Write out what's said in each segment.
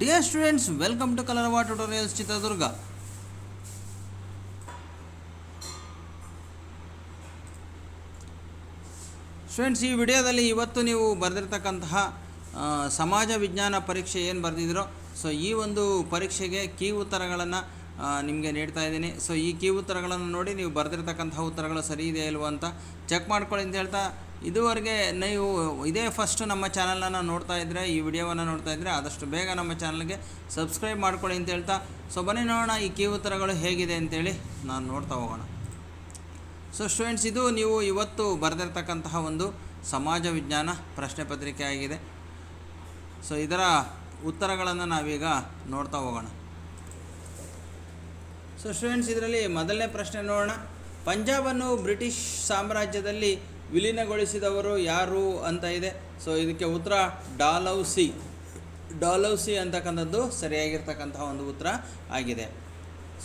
Dear students welcome to colour Kalarava tutorials Chitradurga students ಈ ವಿಡಿಯೋದಲ್ಲಿ ಇವತ್ತು ನೀವು ಬರೆದಿರ್ತಕ್ಕಂತಹ ಸಮಾಜ ವಿಜ್ಞಾನ ಪರೀಕ್ಷೆ ಏನು ಬರೆದಿದ್ದೀರೋ ಸೊ ಈ ಒಂದು ಪರೀಕ್ಷೆಗೆ ಕೀ ಉತ್ತರಗಳನ್ನು ನಿಮಗೆ ನೀಡ್ತಾ ಇದ್ದೀನಿ. ಸೊ ಈ ಕೀ ಉತ್ತರಗಳನ್ನು ನೋಡಿ ನೀವು ಬರೆದಿರ್ತಕ್ಕಂತಹ ಉತ್ತರಗಳು ಸರಿ ಇದೆಯಲ್ವ ಅಂತ ಚೆಕ್ ಮಾಡ್ಕೊಳ್ಳಿ ಅಂತ ಹೇಳ್ತಾ ಇದುವರೆಗೆ ನೀವು ಇದೇ ಫಸ್ಟ್ ನಮ್ಮ ಚಾನಲನ್ನು ನೋಡ್ತಾ ಇದ್ದರೆ ಈ ವಿಡಿಯೋವನ್ನು ನೋಡ್ತಾ ಇದ್ದರೆ ಆದಷ್ಟು ಬೇಗ ನಮ್ಮ ಚಾನಲ್ಗೆ ಸಬ್ಸ್ಕ್ರೈಬ್ ಮಾಡ್ಕೊಳ್ಳಿ ಅಂತ ಹೇಳ್ತಾ ಸೊ ಬನ್ನಿ ನೋಡೋಣ ಈ ಕೀ ಉತ್ತರಗಳು ಹೇಗಿದೆ ಅಂತೇಳಿ ನಾನು ನೋಡ್ತಾ ಹೋಗೋಣ. ಸೊ ಸ್ಟೂಡೆಂಟ್ಸ್ ಇದು ನೀವು ಇವತ್ತು ಬರೆದಿರ್ತಕ್ಕಂತಹ ಒಂದು ಸಮಾಜ ವಿಜ್ಞಾನ ಪ್ರಶ್ನೆ ಪತ್ರಿಕೆ ಆಗಿದೆ. ಸೊ ಇದರ ಉತ್ತರಗಳನ್ನು ನಾವೀಗ ನೋಡ್ತಾ ಹೋಗೋಣ. ಸೊ ಸ್ಟೂಡೆಂಟ್ಸ್ ಇದರಲ್ಲಿ ಮೊದಲನೇ ಪ್ರಶ್ನೆ ನೋಡೋಣ. ಪಂಜಾಬನ್ನು ಬ್ರಿಟಿಷ್ ಸಾಮ್ರಾಜ್ಯದಲ್ಲಿ ವಿಲೀನಗೊಳಿಸಿದವರು ಯಾರು ಅಂತ ಇದೆ. ಸೊ ಇದಕ್ಕೆ ಉತ್ತರ ಡಾಲೌಸಿ. ಡಾಲೌಸಿ ಅಂತಕ್ಕಂಥದ್ದು ಸರಿಯಾಗಿರ್ತಕ್ಕಂತಹ ಒಂದು ಉತ್ತರ ಆಗಿದೆ.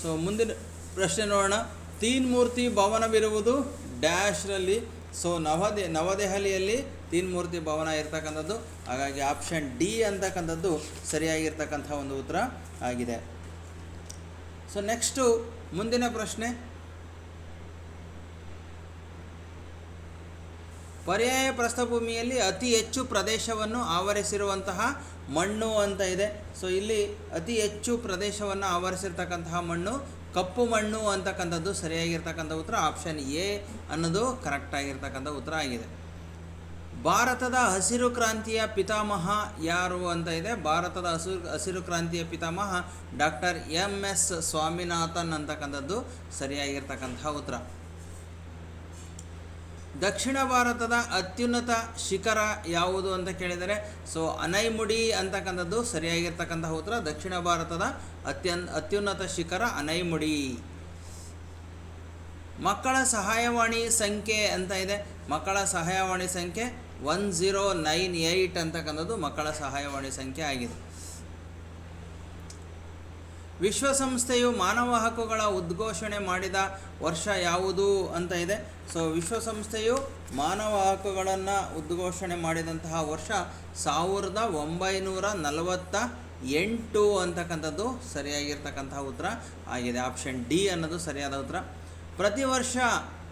ಸೊ ಮುಂದಿನ ಪ್ರಶ್ನೆ ನೋಡೋಣ. ತೀನ್ ಮೂರ್ತಿ ಭವನವಿರುವುದು ಡ್ಯಾಶ್ರಲ್ಲಿ ಸೊ ನವದೆ, ನವದೆಹಲಿಯಲ್ಲಿ ತೀನ್ ಮೂರ್ತಿ ಭವನ ಇರ್ತಕ್ಕಂಥದ್ದು. ಹಾಗಾಗಿ ಆಪ್ಷನ್ ಡಿ ಅಂತಕ್ಕಂಥದ್ದು ಸರಿಯಾಗಿರ್ತಕ್ಕಂಥ ಒಂದು ಉತ್ತರ ಆಗಿದೆ. ಸೊ ನೆಕ್ಸ್ಟು ಮುಂದಿನ ಪ್ರಶ್ನೆ. ಪರ್ಯಾಯ ಪ್ರಸ್ಥಭೂಮಿಯಲ್ಲಿ ಅತಿ ಹೆಚ್ಚು ಪ್ರದೇಶವನ್ನು ಆವರಿಸಿರುವಂತಹ ಮಣ್ಣು ಅಂತ ಇದೆ. ಸೊ ಇಲ್ಲಿ ಅತಿ ಹೆಚ್ಚು ಪ್ರದೇಶವನ್ನು ಆವರಿಸಿರ್ತಕ್ಕಂತಹ ಮಣ್ಣು ಕಪ್ಪು ಮಣ್ಣು ಅಂತಕ್ಕಂಥದ್ದು ಸರಿಯಾಗಿರ್ತಕ್ಕಂಥ ಉತ್ತರ ಆಪ್ಷನ್ ಎ ಅನ್ನೋದು ಕರೆಕ್ಟಾಗಿರ್ತಕ್ಕಂಥ ಉತ್ತರ ಆಗಿದೆ. ಭಾರತದ ಹಸಿರು ಕ್ರಾಂತಿಯ ಪಿತಾಮಹ ಯಾರು ಅಂತ ಇದೆ. ಭಾರತದ ಹಸಿರು ಹಸಿರು ಕ್ರಾಂತಿಯ ಪಿತಾಮಹ ಡಾಕ್ಟರ್ ಎಂ ಎಸ್ ಸ್ವಾಮಿನಾಥನ್ ಅಂತಕ್ಕಂಥದ್ದು ಸರಿಯಾಗಿರ್ತಕ್ಕಂತಹ ಉತ್ತರ. ದಕ್ಷಿಣ ಭಾರತದ ಅತ್ಯುನ್ನತ ಶಿಖರ ಯಾವುದು ಅಂತ ಕೇಳಿದರೆ ಸೊ ಅನೈಮುಡಿ ಅಂತಕ್ಕಂಥದ್ದು ಸರಿಯಾಗಿರ್ತಕ್ಕಂಥ ಉತ್ತರ, ದಕ್ಷಿಣ ಭಾರತದ ಅತ್ಯನ್, ಅತ್ಯುನ್ನತ ಶಿಖರ ಅನೈಮುಡಿ. ಮಕ್ಕಳ ಸಹಾಯವಾಣಿ ಸಂಖ್ಯೆ ಅಂತ ಇದೆ. ಮಕ್ಕಳ ಸಹಾಯವಾಣಿ ಸಂಖ್ಯೆ ಒನ್ ಝೀರೋ ನೈನ್ ಏಯ್ಟ್ ಅಂತಕ್ಕಂಥದ್ದು ಮಕ್ಕಳ ಸಹಾಯವಾಣಿ ಸಂಖ್ಯೆ ಆಗಿದೆ. ವಿಶ್ವಸಂಸ್ಥೆಯು ಮಾನವ ಹಕ್ಕುಗಳ ಉದ್ಘೋಷಣೆ ಮಾಡಿದ ವರ್ಷ ಯಾವುದು ಅಂತ ಇದೆ. ಸೊ ವಿಶ್ವಸಂಸ್ಥೆಯು ಮಾನವ ಹಕ್ಕುಗಳನ್ನು ಉದ್ಘೋಷಣೆ ಮಾಡಿದಂತಹ ವರ್ಷ ಸಾವಿರದ ಒಂಬೈನೂರ ನಲವತ್ತ ಎಂಟು ಅಂತಕ್ಕಂಥದ್ದು ಸರಿಯಾಗಿರ್ತಕ್ಕಂತಹ ಉತ್ತರ ಆಗಿದೆ. ಆಪ್ಷನ್ ಡಿ ಅನ್ನೋದು ಸರಿಯಾದ ಉತ್ತರ. ಪ್ರತಿ ವರ್ಷ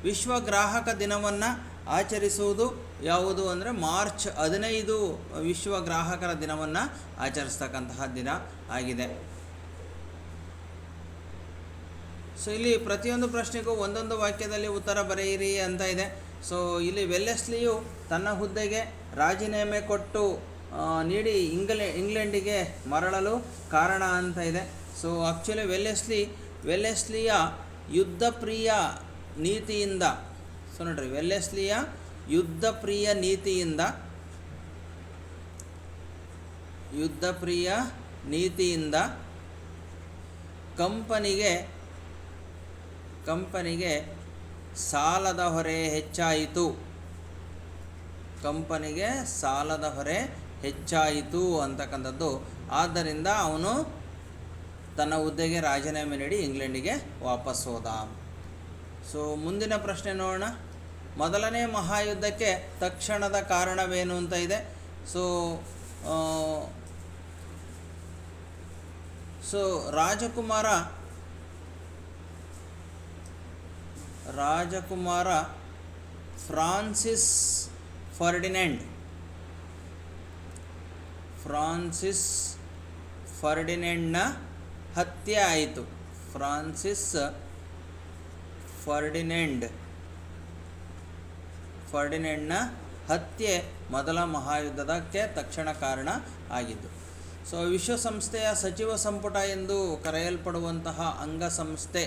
ವಿಶ್ವ ಗ್ರಾಹಕ ದಿನವನ್ನು ಆಚರಿಸುವುದು ಯಾವುದು ಅಂದರೆ ಮಾರ್ಚ್ ಹದಿನೈದು ವಿಶ್ವ ಗ್ರಾಹಕರ ದಿನವನ್ನು ಆಚರಿಸ್ತಕ್ಕಂತಹ ದಿನ ಆಗಿದೆ. ಸೊ ಇಲ್ಲಿ ಪ್ರತಿಯೊಂದು ಪ್ರಶ್ನೆಗೂ ಒಂದೊಂದು ವಾಕ್ಯದಲ್ಲಿ ಉತ್ತರ ಬರೆಯಿರಿ ಅಂತ ಇದೆ. ಸೊ ಇಲ್ಲಿ ವೆಲ್ಲೆಸ್ಲಿಯು ತನ್ನ ಹುದ್ದೆಗೆ ರಾಜೀನಾಮೆ ಕೊಟ್ಟು ನೀಡಿ ಇಂಗ್ಲೆ, ಇಂಗ್ಲೆಂಡಿಗೆ ಮರಳಲು ಕಾರಣ ಅಂತ ಇದೆ. ಸೊ ಆ್ಯಕ್ಚುಲಿ ವೆಲ್ಲೆಸ್ಲಿ ವೆಲ್ಲೆಸ್ಲಿಯ ಯುದ್ಧಪ್ರಿಯ ನೀತಿಯಿಂದ ಸೊ ನೋಡ್ರಿ ವೆಲ್ಲೆಸ್ಲಿಯ ಯುದ್ಧಪ್ರಿಯ ನೀತಿಯಿಂದ ಯುದ್ಧಪ್ರಿಯ ನೀತಿಯಿಂದ ಕಂಪನಿಗೆ ಕಂಪನಿಗೆ ಸಾಲದ ಹೊರೆ ಹೆಚ್ಚಾಯಿತು. ಕಂಪನಿಗೆ ಸಾಲದ ಹೊರೆ ಹೆಚ್ಚಾಯಿತು ಅಂತಕ್ಕಂಥದ್ದು. ಆದ್ದರಿಂದ ಅವನು ತನ್ನ ಹುದ್ದೆಗೆ ರಾಜೀನಾಮೆ ನೀಡಿ ಇಂಗ್ಲೆಂಡಿಗೆ ವಾಪಸ್ ಹೋದ. ಸೊ ಮುಂದಿನ ಪ್ರಶ್ನೆ ನೋಡೋಣ. ಮೊದಲನೇ ಮಹಾಯುದ್ಧಕ್ಕೆ ತಕ್ಷಣದ ಕಾರಣವೇನು ಅಂತ ಇದೆ. ಸೊ ಸೊ ರಾಜಕುಮಾರ ರಾಜಕುಮಾರ ಫ್ರಾನ್ಸಿಸ್ ಫರ್ಡಿನೆಂಡ್. ಫ್ರಾನ್ಸಿಸ್ ಫರ್ಡಿನೆಂಡ್ನ ಹತ್ಯೆ ಆಯಿತು. ಫ್ರಾನ್ಸಿಸ್ ಫರ್ಡಿನೆಂಡ್, ಫರ್ಡಿನೆಂಡ್ನ ಹತ್ಯೆ ಮೊದಲ ಮಹಾಯುದ್ಧದಕ್ಕೆ ತಕ್ಷಣ ಕಾರಣ ಆಗಿದ್ದು ಸೊ ವಿಶ್ವಸಂಸ್ಥೆಯ ಸಚಿವ ಸಂಪುಟ ಎಂದು ಕರೆಯಲ್ಪಡುವಂತಹ ಅಂಗಸಂಸ್ಥೆ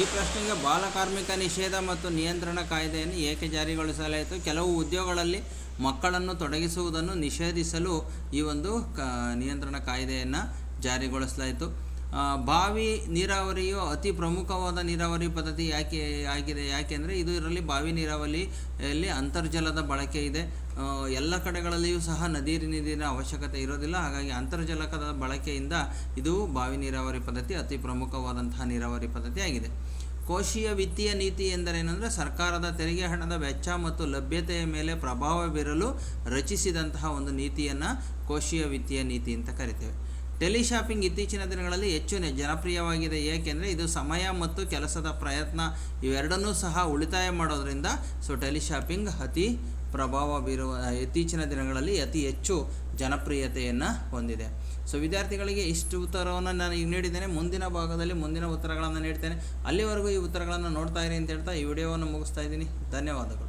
ಈ ಪ್ರಶ್ನೆಗೆ ಬಾಲಕಾರ್ಮಿಕ ನಿಷೇಧ ಮತ್ತು ನಿಯಂತ್ರಣ ಕಾಯ್ದೆಯನ್ನು ಏಕೆ ಜಾರಿಗೊಳಿಸಲಾಯಿತು? ಕೆಲವು ಉದ್ಯೋಗಗಳಲ್ಲಿ ಮಕ್ಕಳನ್ನು ತೊಡಗಿಸುವುದನ್ನು ನಿಷೇಧಿಸಲು ಈ ಒಂದು ಕ, ನಿಯಂತ್ರಣ ಕಾಯ್ದೆಯನ್ನು ಜಾರಿಗೊಳಿಸಲಾಯಿತು. ಬಾವಿ ನೀರಾವರಿಯು ಅತಿ ಪ್ರಮುಖವಾದ ನೀರಾವರಿ ಪದ್ಧತಿ ಯಾಕೆ ಆಗಿದೆ ಯಾಕೆಂದರೆ ಇದು ಇದರಲ್ಲಿ ಬಾವಿ ನೀರಾವರಿಯಲ್ಲಿ ಅಂತರ್ಜಲದ ಬಳಕೆ ಇದೆ. ಎಲ್ಲ ಕಡೆಗಳಲ್ಲಿಯೂ ಸಹ ನದಿ ನೀರಿನ ಅವಶ್ಯಕತೆ ಇರೋದಿಲ್ಲ. ಹಾಗಾಗಿ ಅಂತರ್ಜಲಕದ ಬಳಕೆಯಿಂದ ಇದು ಬಾವಿ ನೀರಾವರಿ ಪದ್ಧತಿ ಅತಿ ಪ್ರಮುಖವಾದಂತಹ ನೀರಾವರಿ ಪದ್ಧತಿ ಆಗಿದೆ. ಕೋಶೀಯ ವಿತ್ತೀಯ ನೀತಿ ಎಂದರೇನೆಂದರೆ ಸರ್ಕಾರದ ತೆರಿಗೆ ಹಣದ ವೆಚ್ಚ ಮತ್ತು ಲಭ್ಯತೆಯ ಮೇಲೆ ಪ್ರಭಾವ ಬೀರಲು ರಚಿಸಿದಂತಹ ಒಂದು ನೀತಿಯನ್ನು ಕೋಶೀಯ ವಿತ್ತೀಯ ನೀತಿ ಅಂತ ಕರಿತೇವೆ. ಟೆಲಿಶಾಪಿಂಗ್ ಇತ್ತೀಚಿನ ದಿನಗಳಲ್ಲಿ ಹೆಚ್ಚು ಜನಪ್ರಿಯವಾಗಿದೆ. ಏಕೆಂದರೆ ಇದು ಸಮಯ ಮತ್ತು ಕೆಲಸದ ಪ್ರಯತ್ನ ಇವೆರಡನ್ನೂ ಸಹ ಉಳಿತಾಯ ಮಾಡೋದರಿಂದ ಸೊ ಟೆಲಿಶಾಪಿಂಗ್ ಅತಿ ಪ್ರಭಾವ ಬೀರುವ, ಇತ್ತೀಚಿನ ದಿನಗಳಲ್ಲಿ ಅತಿ ಹೆಚ್ಚು ಜನಪ್ರಿಯತೆಯನ್ನು ಹೊಂದಿದೆ. ಸೊ ವಿದ್ಯಾರ್ಥಿಗಳಿಗೆ ಇಷ್ಟು ಉತ್ತರವನ್ನು ನಾನು ಈಗ ನೀಡಿದ್ದೇನೆ. ಮುಂದಿನ ಭಾಗದಲ್ಲಿ ಮುಂದಿನ ಉತ್ತರಗಳನ್ನು ನೀಡ್ತೇನೆ. ಅಲ್ಲಿವರೆಗೂ ಈ ಉತ್ತರಗಳನ್ನು ನೋಡ್ತಾ ಇರಿ ಅಂತ ಹೇಳ್ತಾ ಈ ವಿಡಿಯೋವನ್ನು ಮುಗಿಸ್ತಾ ಇದ್ದೀನಿ. ಧನ್ಯವಾದಗಳು.